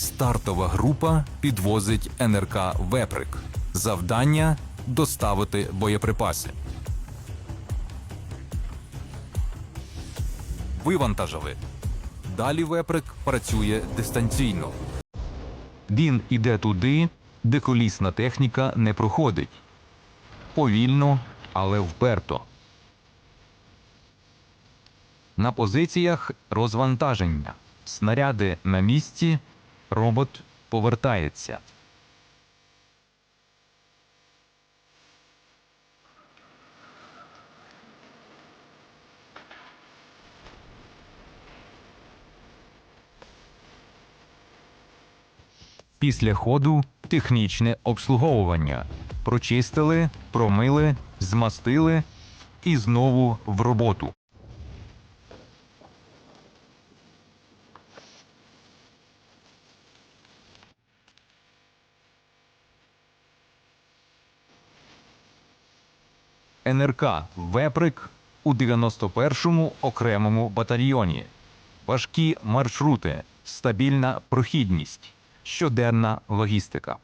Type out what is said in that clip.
Стартова група підвозить НРК Веприк. Завдання доставити боєприпаси. Вивантажили. Далі Веприк працює дистанційно. Він іде туди, де колісна техніка не проходить. Повільно, але вперто. На позиціях розвантаження. Снаряди на місці, робот повертається. Після ходу технічне обслуговування. Прочистили, промили, змастили і знову в роботу. НРК Веприк у 91-му окремому батальйоні. Важкі маршрути, стабільна прохідність, щоденна логістика.